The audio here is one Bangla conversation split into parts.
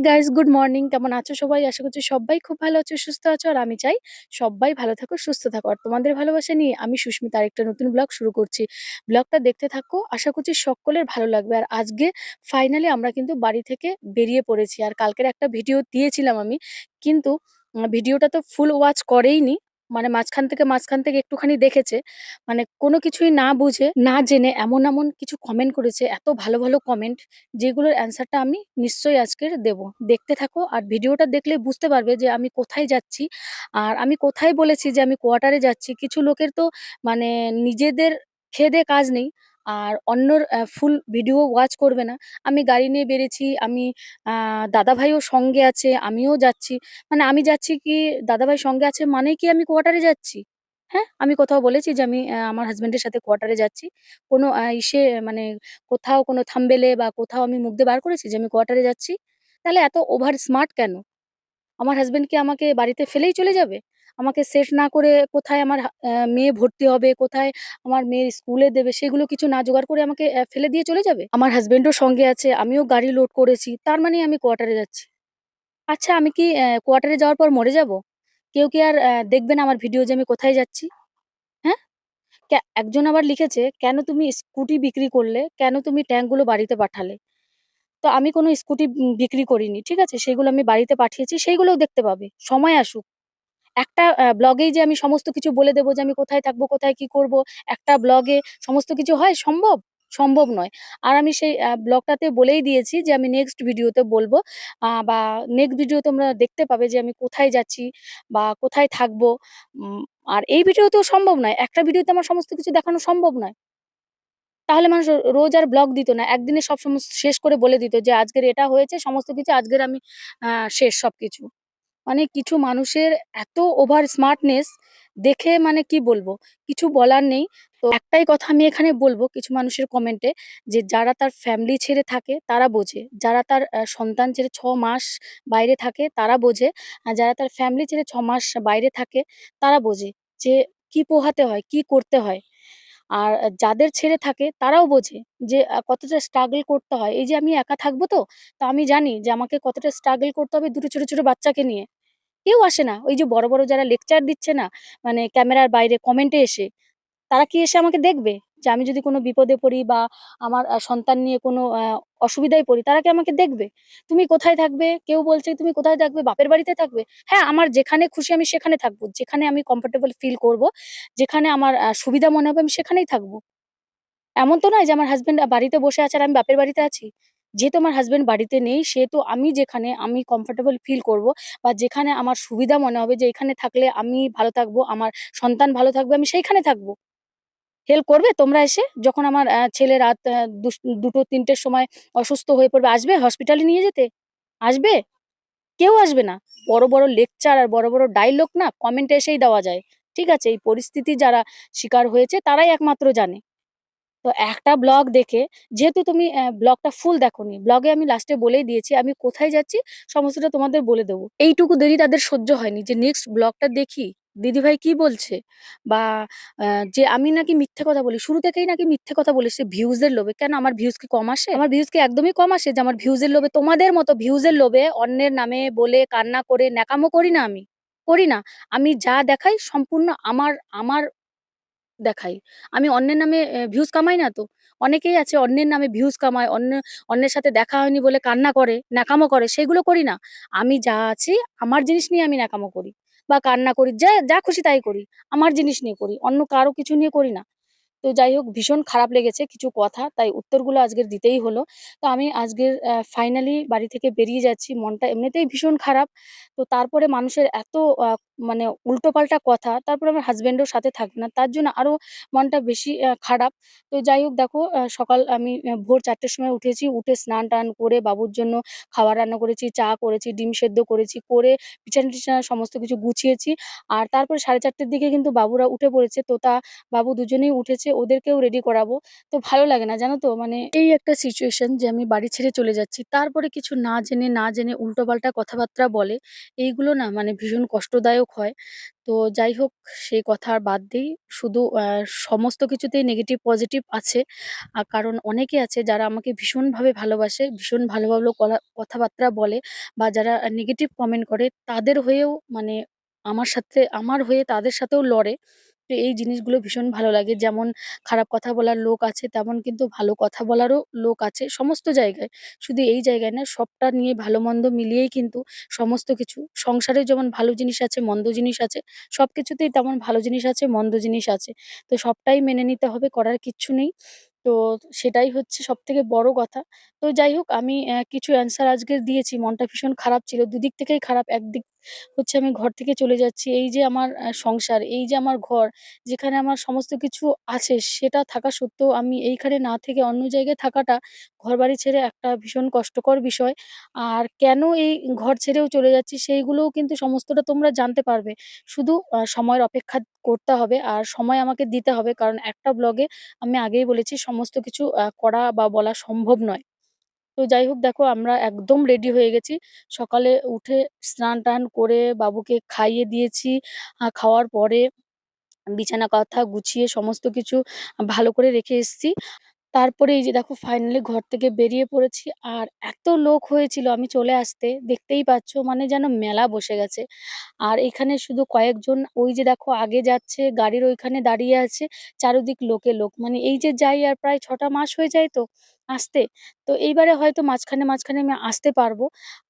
গাইস গুড মর্নিং কেমন আছো সবাই? আশা করছি সবাই খুব ভালো আছো, সুস্থ আছো আর আমি চাই সবাই ভালো থাকো, সুস্থ থাকো। আর তোমাদের ভালোবাসা নিয়ে আমি সুস্মিতা আরেকটা নতুন ব্লগ শুরু করছি। ব্লগটা দেখতে থাকো, আশা করছি সকলের ভালো লাগবে। আর আজকে ফাইনালি আমরা কিন্তু বাড়ি থেকে বেরিয়ে পড়েছি। আর কালকের একটা ভিডিও দিয়েছিলাম আমি। কিন্তু ভিডিওটা তো ফুল ওয়াচ করেইনি। মানে মাঝখান থেকে, মাঝখান থেকে একটুখানি দেখেছে। মানে কোনো কিছুই না বুঝে, না জেনে এমন, এমন কিছু কমেন্ট করেছে, এত ভালো, ভালো কমেন্ট যেগুলোর অ্যান্সারটা আমি নিশ্চয়ই আজকের দেব। দেখতে থাকো আর ভিডিওটা দেখলে বুঝতে পারবে যে আমি কোথায় যাচ্ছি। আর আমি কোথায় বলেছি যে আমি কোয়ার্টারে যাচ্ছি। কিছু লোকের তো মানে নিজেদের খেয়ে-দেয়ে কাজ নেই। আর অন্যর ফুল ভিডিও ওয়াচ করবে না। আমি গাড়ি নিয়ে বেরিয়েছি, আমি দাদাভাইও সঙ্গে আছে, আমিও যাচ্ছি। মানে আমি যাচ্ছি কি দাদাভাই সঙ্গে আছে মানেই কি আমি কোয়ার্টারে যাচ্ছি? হ্যাঁ? আমি কোথাও বলেছি যে আমি আমার হাসব্যান্ডের সাথে কোয়ার্টারে যাচ্ছি? কোনো ইসে মানে কোথাও কোনো থাম্বনেল এ বা কোথাও আমি মুখ দিয়ে বার করেছি যে আমি কোয়ার্টারে যাচ্ছি? তাহলে এত ওভার স্মার্ট কেন? আমার হাসব্যান্ড কি আমাকে বাড়িতে ফেলেই চলে যাবে? আমাকে সেট না করে কোথায় আমার মেয়ে ভর্তি হবে, কোথায় আমার মেয়ের স্কুলে দেবে সেগুলো কিছু না জোগাড় করে আমাকে ফেলে দিয়ে চলে যাবে? আমার হাসব্যান্ডও সঙ্গে আছে, আমিও গাড়ি লোড করেছি। তার মানেই আমি কোয়ার্টারে যাচ্ছি। আচ্ছা আমি কি কোয়ার্টারে যাওয়ার পর মরে যাব? কেউ কি আর দেখবে না আমার ভিডিও যে আমি কোথায় যাচ্ছি? হ্যাঁ? একজন আবার লিখেছে, "কেন তুমি স্কুটি বিক্রি করলে? কেন তুমি ট্যাঙ্কগুলো বাড়িতে পাঠালে?" তো আমি কোনো স্কুটি বিক্রি করিনি। ঠিক আছে? সেগুলো আমি বাড়িতে পাঠিয়েছি, সেইগুলোও দেখতে পাবে। সময় আসুক। একটা ব্লগেই যে আমি সমস্ত কিছু বলে দেব যে আমি কোথায় থাকব, কোথায় কি করব, একটা ব্লগে সমস্ত কিছু হয় সম্ভব? সম্ভব নয়। আর আমি সেই ব্লগটাতে বলেই দিয়েছি যে আমি নেক্সট ভিডিওতে বলব বা নেক্সট ভিডিও তোমরা দেখতে পাবে যে আমি কোথায় যাচ্ছি বা কোথায় থাকব। আর এই ভিডিওতেও সম্ভব নয়। একটা ভিডিওতে আমার সমস্ত কিছু দেখানো সম্ভব নয়। তাহলে মানুষ রোজ আর ব্লগ দিত না। একদিনে সব সমস শেষ করে বলে দিত যে আজকের এটা হয়েছে সমস্ত কিছু আজকের আমি শেষ সবকিছু। মানে কিছু মানুষের এত ওভার স্মার্টনেস দেখে মানে কি বলব? কিছু বলার নেই। তো একটাই কথা আমি এখানে বলব কিছু মানুষের কমেন্টে যে যারা তার ফ্যামিলি ছেড়ে থাকে তারা বোঝে। যারা তার সন্তান ছেড়ে ছ মাস বাইরে থাকে তারা বোঝে। আর যারা তার ফ্যামিলি ছেড়ে ছ মাস বাইরে থাকে তারা বোঝে যে কি পোহাতে হয়, কি করতে হয়। আর যাদের ছেড়ে থাকে তারাও বোঝে যে কতটা স্ট্রাগল করতে হয়। এই যে আমি একা থাকব তো, তা আমি জানি যে আমাকে কতটা স্ট্রাগল করতে হবে ২ টো ছোট, ছোট বাচ্চাকে নিয়ে। কেউ আসে না। ওই যে বড়, বড় যারা লেকচার দিচ্ছে না, মানে ক্যামেরার বাইরে কমেন্টে এসে, তারা কি এসে আমাকে দেখবে? যে আমি যদি কোনো বিপদে পড়ি বা আমার সন্তান নিয়ে কোনো অসুবিধায় পড়ি, তারা কি আমাকে দেখবে? তুমি কোথায় থাকবে? কেউ বলছে, "তুমি কোথায় থাকবে? বাপের বাড়িতে থাকবে?" হ্যাঁ, আমার যেখানে খুশি আমি সেখানে থাকব। যেখানে আমি কমফোর্টেবল ফিল করব, যেখানে আমার সুবিধা মনে হবে আমি সেখানেই থাকব। এমন তো নয় যে আমার হাজব্যান্ড বাড়িতে বসে আছে আর আমি বাপের বাড়িতে আছি। যেহেতু আমার হাজব্যান্ড বাড়িতে নেই, সেহেতু আমি যেখানে আমি কমফোর্টেবল ফিল করব বা যেখানে আমার সুবিধা মনে হবে যে এখানে থাকলে আমি ভালো থাকব, আমার সন্তান ভালো থাকবে, আমি সেইখানে থাকব। হেল্প করবে তোমরা এসে? যখন আমার ছেলে রাত দুস ২টো-৩টের সময় অসুস্থ হয়ে পড়বে, আসবে হসপিটালে নিয়ে যেতে? আসবে? কেউ আসবে না। বড়, বড় লেকচার আর বড়, বড় ডায়লগ না কমেন্টে এসেই দেওয়া যায়। ঠিক আছে? এই পরিস্থিতি যারা শিকার হয়েছে তারাই একমাত্র জানে। তো একটা ব্লগ দেখে যেহেতু তুমি ব্লগটা ফুল দেখোনি। ব্লগে আমি লাস্টে বলেই দিয়েছি আমি কোথায় যাচ্ছি সমস্তটা তোমাদের বলে দেবো এইটুকু দেরি তাদের সহ্য হয়নি যে নেক্সট ব্লগটা দেখি দিদিভাই কি বলছে? বা যে আমি নাকি মিথ্যে কথা বলি। শুরু থেকেই নাকি মিথ্যে কথা বলি সে ভিউজ এর লোভে। কেন আমার ভিউজ কি কম আসে? আমার ভিউজ কি একদমই কম আসে যে আমার ভিউজ এর লোভে তোমাদের মতো ভিউজ এর লোভে অন্যের নামে বলে কান্না করে ন্যাকামো করি না আমি। করি না। আমি যা দেখাই সম্পূর্ণ আমার আমার দেখাই। আমি অন্যের নামে ভিউজ কামাই না তো। অনেকেই আছে অন্যের নামে ভিউজ কামায়, অন্য অন্যের সাথে দেখা হয়নি বলে কান্না করে, ন্যাকামো করে, সেগুলো করি না। আমি যা আছি আমার জিনিস নিয়ে আমি ন্যাকামো করি বা কান্না করি। যা, যা খুশি তাই করি। আমার জিনিস নিয়ে করি। অন্য কারও কিছু নিয়ে করি না। তো যাই হোক ভীষণ খারাপ লেগেছে কিছু কথা। তাই উত্তরগুলো আজকের দিতেই হলো। তো আমি আজকের ফাইনালি বাড়ি থেকে বেরিয়ে যাচ্ছি। মনটা এমনিতেই ভীষণ খারাপ। তো তারপরে মানুষের এত মানে উল্টোপাল্টা কথা, তারপরে আমার হাজব্যান্ডও সাথে থাকবে না। তার জন্য আরও মনটা বেশি খারাপ। তো যাই হোক দেখো সকাল আমি ভোর চারটের সময় উঠেছি। উঠে স্নান-টান করে বাবুর জন্য খাবার রান্না করেছি, চা করেছি, ডিম সেদ্ধ করেছি। করে বিছানা-টিছানা সমস্ত কিছু গুছিয়েছি। আর তারপরে সাড়ে চারটের দিকে কিন্তু বাবুরা উঠে পড়েছে। তোতা, বাবু দুজনেই উঠেছে। ওদেরকেও রেডি করাবো। তো ভালো লাগে না জানো তো? মানে এই একটা সিচুয়েশন যে আমি বাড়ি ছেড়ে চলে যাচ্ছি। তারপরে কিছু না জেনে, না জেনে উল্টোপাল্টা কথাবার্তা বলে। এইগুলো না মানে ভীষণ কষ্টদায়ক হয়। তো যাই হোক সেই কথা আর বাদ দেই। শুধু সমস্ত কিছুতেই নেগেটিভ পজিটিভ আছে। আর কারণ অনেকে আছে যারা আমাকে ভীষণভাবে ভালোবাসে, ভীষণ ভালো, ভালো কথাবার্তা বলে বা যারা নেগেটিভ কমেন্ট করে তাদের হয়েও মানে আমার সাথে আমার হয়ে তাদের সাথেও লড়ে। তো এই জিনিসগুলো ভীষণ ভালো লাগে। যেমন খারাপ কথা বলার লোক আছে, তেমন কিন্তু ভালো কথা বলারও লোক আছে সমস্ত জায়গায়। শুধু এই জায়গায় না, সবটা নিয়ে ভালো-মন্দ মিলিয়েই কিন্তু সমস্ত কিছু সংসারে যেমন ভালো জিনিস আছে, মন্দ জিনিস আছে, সব কিছুতেই তেমন ভালো জিনিস আছে, মন্দ জিনিস আছে। তো সবটাই মেনে নিতে হবে, করার কিচ্ছু নেই। তো সেটাই হচ্ছে সব থেকে বড় কথা। তো যাই হোক আমি কিছু অ্যান্সার আজকে দিয়েছি। মনটা ভীষণ খারাপ ছিল। দুদিক থেকেই খারাপ। একদিক হচ্ছে আমি ঘর থেকে চলে যাচ্ছি। এই যে আমার সংসার, এই যে আমার ঘর, যেখানে আমার সমস্ত কিছু আছে, সেটা থাকা সত্ত্বেও আমি এইখানে না থেকে অন্য জায়গায় থাকাটা ঘরবাড়ি ছেড়ে একটা ভীষণ কষ্টকর বিষয়। আর কেন এই ঘর ছেড়েও চলে যাচ্ছি সেইগুলোও কিন্তু সমস্তটা তোমরা জানতে পারবে। শুধু সময়ের অপেক্ষা করতে হবে আর সময় আমাকে দিতে হবে। কারণ একটা ব্লগে আমি আগেই বলেছি সমস্ত কিছু করা বা বলা সম্ভব নয়। তো যাই হোক দেখো আমরা একদম রেডি হয়ে গেছি। সকালে উঠে স্নান-টান করে বাবুকে খাইয়ে দিয়েছি। খাওয়ার পরে বিছানা, কথা গুছিয়ে সমস্ত কিছু ভালো করে রেখে এসছি। তারপরে এই যে দেখো ফাইনালি ঘর থেকে বেরিয়ে পড়েছি। আর এত লোক হয়েছিল আমি চলে আসতে, দেখতেই পাচ্ছ মানে যেন মেলা বসে গেছে। আর এখানে শুধু কয়েকজন, ওই যে দেখো আগে যাচ্ছে, গাড়ির ওইখানে দাঁড়িয়ে আছে। চারদিক লোকে লোক। মানে এই যে যাই আর প্রায় ছটা মাস হয়ে যায় তো আসতে। তো এইবারে হয়তো মাঝখানে, মাঝখানে আমি আসতে পারব।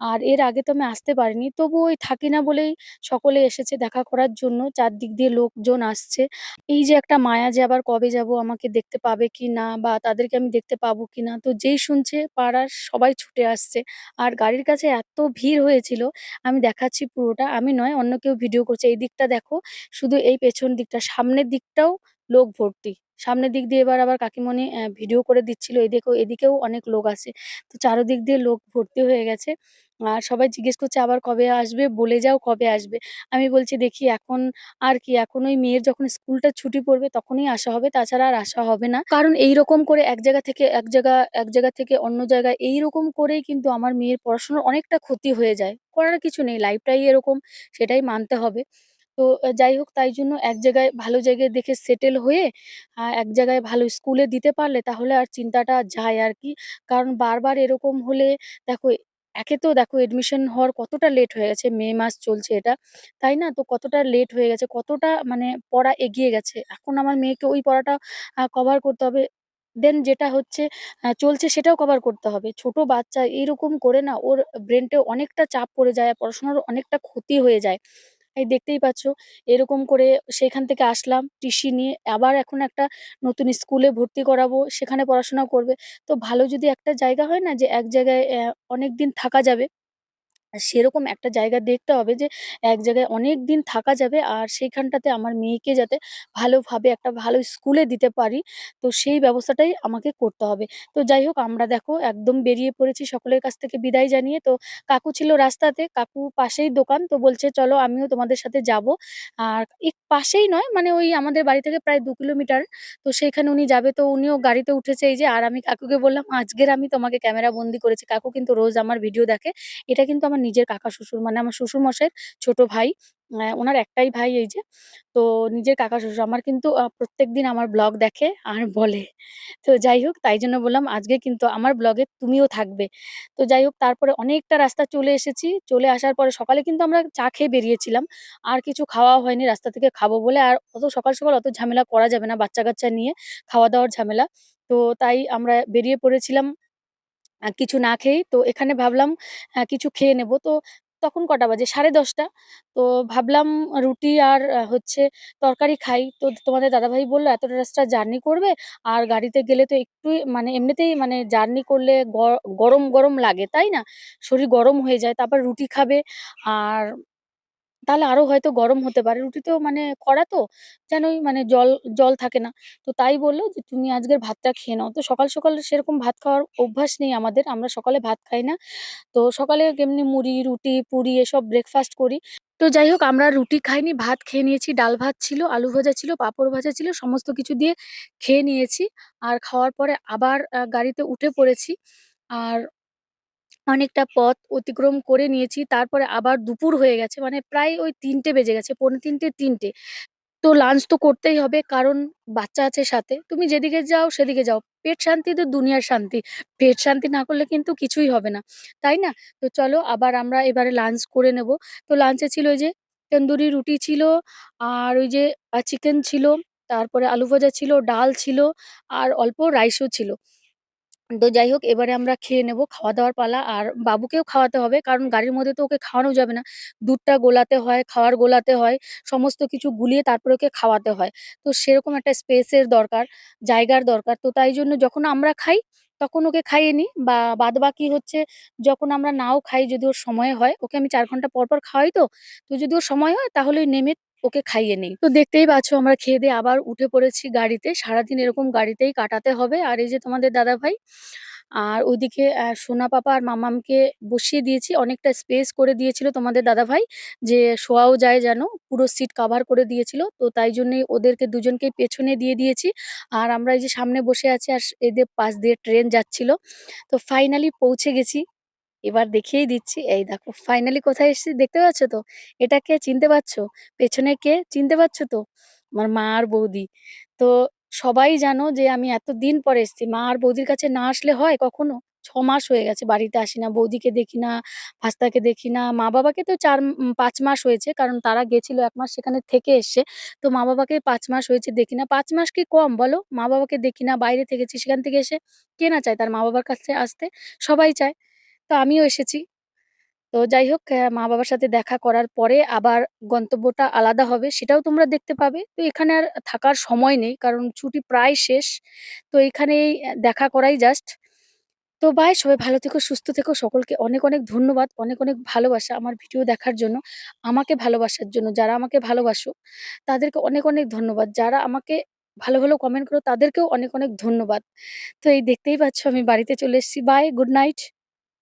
আর এর আগে তো আমি আসতে পারিনি। তবু ওই থাকি না বলেই সকলে এসেছে দেখা করার জন্য। চারদিক দিয়ে লোকজন আসছে। এই যে একটা মায়া যে আবার কবে যাব, আমাকে দেখতে পাবে কিনা বা তাদেরকে আমি দেখতে পাবো কিনা। তো যেই শুনছে পাড়ার সবাই ছুটে আসছে। আর গাড়ির কাছে এত ভিড় হয়েছিল, আমি দেখাচ্ছি পুরোটা। আমি নয় অন্য কেউ ভিডিও করছে। এই দিকটা দেখো, শুধু এই পেছন দিকটা, সামনের দিকটাও লোক ভর্তি। সামনের দিক দিয়ে এবার আবার কাকিমণি ভিডিও করে দিচ্ছিল। এদিকেও এদিকেও অনেক লোক আছে। তো চারদিক দিয়ে লোক ভর্তি হয়ে গেছে। আর সবাই জিজ্ঞেস করছে, "আবার কবে আসবে? বলে যাও কবে আসবে?" আমি বলছি, "দেখি এখন আর কি এখন ওই মেয়ের যখন স্কুলটা ছুটি পড়বে তখনই আসা হবে। তাছাড়া আর আসা হবে না। কারণ এইরকম করে এক জায়গা থেকে এক জায়গা, এক জায়গা থেকে অন্য জায়গায় এইরকম করেই কিন্তু আমার মেয়ের পড়াশোনার অনেকটা ক্ষতি হয়ে যায়। করার কিছু নেই। লাইফটাই এরকম সেটাই মানতে হবে। তো যাই হোক তাই জন্য এক জায়গায় ভালো জায়গায় দেখে সেটেল হয়ে এক জায়গায় ভালো স্কুলে দিতে পারলে তাহলে আর চিন্তাটা যায় আরকি। কারণ বারবার এরকম হলে দেখো একে তো দেখো এডমিশন হওয়ার কতটা লেট হয়ে গেছে। মে মাস চলছে এটা। তাই না? তো কতটা লেট হয়ে গেছে, কতটা মানে পড়া এগিয়ে গেছে। এখন আমার মেয়েকে ওই পড়াটা কভার করতে হবে। দেন যেটা হচ্ছে চলছে সেটাও কভার করতে হবে। ছোট বাচ্চা এইরকম করে না ওর ব্রেনটে অনেকটা চাপ পড়ে যায়। পড়াশোনার অনেকটা ক্ষতি হয়ে যায়। এই দেখতেই পাচ্ছ এরকম করে সেখান থেকে আসলাম টিসি নিয়ে। আবার এখন একটা নতুন স্কুলে ভর্তি করাবো, সেখানে পড়াশোনা করবে। তো ভালো যদি একটা জায়গা হয় না যে এক জায়গায় অ্যা অনেকদিন থাকা যাবে। সেরকম একটা জায়গা দেখতে হবে যে এক জায়গায় অনেকদিন থাকা যাবে আর সেইখানটাতে আমার মেয়েকে যাতে ভালোভাবে একটা ভালো স্কুলে দিতে পারি। তো সেই ব্যবস্থাটাই আমাকে করতে হবে। তো যাই হোক আমরা দেখো একদম বেরিয়ে পড়েছি সকলের কাছ থেকে বিদায় জানিয়ে। তো কাকু ছিল রাস্তাতে, কাকু পাশেই দোকান। তো বলছে, "চলো আমিও তোমাদের সাথে যাব।" আর এক পাশেই নয় মানে ওই আমাদের বাড়ি থেকে প্রায় দু কিলোমিটার। তো সেইখানে উনি যাবে তো উনিও গাড়িতে উঠেছে এই যে। আর আমি কাকুকে বললাম, "আজকের আমি তোমাকে ক্যামেরা বন্দি করেছি।" কাকু কিন্তু রোজ আমার ভিডিও দেখে। এটা কিন্তু আমার নিজের কাকা-শ্বশুর মানে আমার শ্বশুরমশাইয়ের ছোট ভাই। উনার একটাই ভাই এই যে। তো নিজের কাকা-শ্বশুর। আমার কিন্তু প্রত্যেক দিন আমার ব্লগ দেখে আর বলে। তো যাই হোক তাই জন্য বললাম আজকে কিন্তু আমার ব্লগে তুমিও থাকবে। তো যাই হোক তারপরে অনেকটা রাস্তা চলে এসেছি। চলে আসার পরে সকালে কিন্তু আমরা চা খেয়ে বেরিয়েছিলাম। আর কিছু খাওয়াও হয়নি রাস্তা থেকে খাব বলে। আর অত সকাল, সকাল অত ঝামেলা করা যাবে না বাচ্চা-কাচ্চা নিয়ে খাওয়া-দাওয়ার ঝামেলা। তো তাই আমরা বেরিয়ে পড়েছিলাম কিছু না খেয়েই। তো এখানে ভাবলাম কিছু খেয়ে নেব। তো তখন কটা বাজে? 10:30 তো ভাবলাম রুটি আর হচ্ছে তরকারি খাই। তো তোমাদের দাদাভাই বলল "এতটা রাস্তা জার্নি করবে আর গাড়িতে গেলে তো একটু মানে এমনিতেই মানে জার্নি করলে গরম, গরম লাগে, তাই না? শরীর গরম হয়ে যায়। তারপর রুটি খাবে আর তাহলে আরও হয়তো গরম হতে পারে। রুটি তো মানে কড়া তো, জানোই মানে জল জল থাকে না। তো তাই বলল যে, "তুমি আজকের ভাতটা খেয়ে নাও।" তো সকাল, সকাল সেরকম ভাত খাওয়ার অভ্যাস নেই আমাদের। আমরা সকালে ভাত খাই না। তো সকালে এমনি মুড়ি, রুটি, পুরি এসব ব্রেকফাস্ট করি। তো যাই হোক আমরা রুটি খাইনি, ভাত খেয়ে নিয়েছি। ডাল ভাত ছিল, আলু ভাজা ছিল, পাঁপড় ভাজা ছিল। সমস্ত কিছু দিয়ে খেয়ে নিয়েছি। আর খাওয়ার পরে আবার গাড়িতে উঠে পড়েছি। আর অনেকটা পথ অতিক্রম করে নিয়েছি। তারপরে আবার দুপুর হয়ে গেছে। মানে প্রায় ওই ৩টে বেজে গেছে। পৌনে ৩টে, ৩টে। তো লাঞ্চ তো করতেই হবে কারণ বাচ্চা আছে সাথে। তুমি যেদিকে যাও সেদিকে যাও। পেট শান্তি তো দুনিয়ার শান্তি। পেট শান্তি না করলে কিন্তু কিছুই হবে না। তাই না? তো চলো আবার আমরা এবারে লাঞ্চ করে নেব। তো লাঞ্চে ছিল ওই যে তন্দুরি রুটি ছিল, আর ওই যে চিকেন ছিল, তারপরে আলু ভাজা ছিল, ডাল ছিল আর অল্প রাইসও ছিল। তো যাই হোক এবারে আমরা খেয়ে নেব। খাওয়া-দাওয়ার পালা। আর বাবুকেও খাওয়াতে হবে। কারণ গাড়ির মধ্যে তো ওকে খাওয়ানো যাবে না। দুধটা গোলাতে হয়, খাওয়ার গোলাতে হয়। সমস্ত কিছু গুলিয়ে তারপরে ওকে খাওয়াতে হয়। তো সেরকম একটা স্পেসের দরকার, জায়গার দরকার। তো তাই জন্য যখন আমরা খাই, তখন ওকে খাইয়ে নিই বা বাদ বাকি হচ্ছে যখন আমরা নাও খাই যদি ওর সময় হয়, ওকে আমি চার ঘণ্টা পর, পর খাওয়াই তো। তো যদি ওর সময় হয় তাহলে নেমে ওকে খাইয়ে নেই। তো দেখতেই পাচ্ছ আমরা খেয়ে-দেয়ে আবার উঠে পড়েছি গাড়িতে। সারাদিন এরকম গাড়িতেই কাটাতে হবে। আর এই যে তোমাদের দাদাভাই। আর ওইদিকে সোনা পাপা আর মামামকে বসিয়ে দিয়েছি। অনেকটা স্পেস করে দিয়েছিল তোমাদের দাদাভাই যে শোয়াও যায় যেন। পুরো সিট কাভার করে দিয়েছিল। তো তাই জন্যই ওদেরকে দুজনকেই পেছনে দিয়ে দিয়েছি। আর আমরা এই যে সামনে বসে আছি আর এদের পাশ দিয়ে ট্রেন যাচ্ছিল। তো ফাইনালি পৌঁছে গেছি। এবার দেখিয়েই দিচ্ছি। এই দেখো ফাইনালি কোথায় এসেছি দেখতে পাচ্ছ তো? এটা কে চিনতে পারছ? পেছনে কে চিনতে পারছ তো? আমার মা আর বৌদি। তো সবাই জানো যে আমি এতদিন পরে এসেছি। মা আর বৌদির কাছে না আসলে হয় কখনো? ছ মাস হয়ে গেছে বাড়িতে আসি না। বৌদিকে দেখি না, ভাস্তাকে দেখি না। মা-বাবাকে তো ৪ উম ৫ মাস হয়েছে। কারণ তারা গেছিল এক মাস সেখানে থেকে এসছে। তো মা-বাবাকে পাঁচ মাস হয়েছে দেখি না। পাঁচ মাস কি কম বলো? মা-বাবাকে দেখি না, বাইরে থেকেছি। সেখান থেকে এসে কে না চায় তার মা-বাবার কাছে আসতে? সবাই চায়। তো আমিও এসেছি। তো যাই হোক মা-বাবার সাথে দেখা করার পরে আবার গন্তব্যটা আলাদা হবে সেটাও তোমরা দেখতে পাবে। তো এখানে আর থাকার সময় নেই। কারণ ছুটি প্রায় শেষ। তো এখানেই দেখা করাই জাস্ট। তো বাই সবাই ভালো থেকো, সুস্থ থেকো। সকলকে অনেক, অনেক ধন্যবাদ। অনেক, অনেক ভালোবাসা আমার ভিডিও দেখার জন্য, আমাকে ভালোবাসার জন্য। যারা আমাকে ভালোবাসো তাদেরকে অনেক, অনেক ধন্যবাদ। যারা আমাকে ভালো, ভালো কমেন্ট করো তাদেরকেও অনেক, অনেক ধন্যবাদ। তো এই দেখতেই পাচ্ছ আমি বাড়িতে চলে এসেছি। Bye, good night.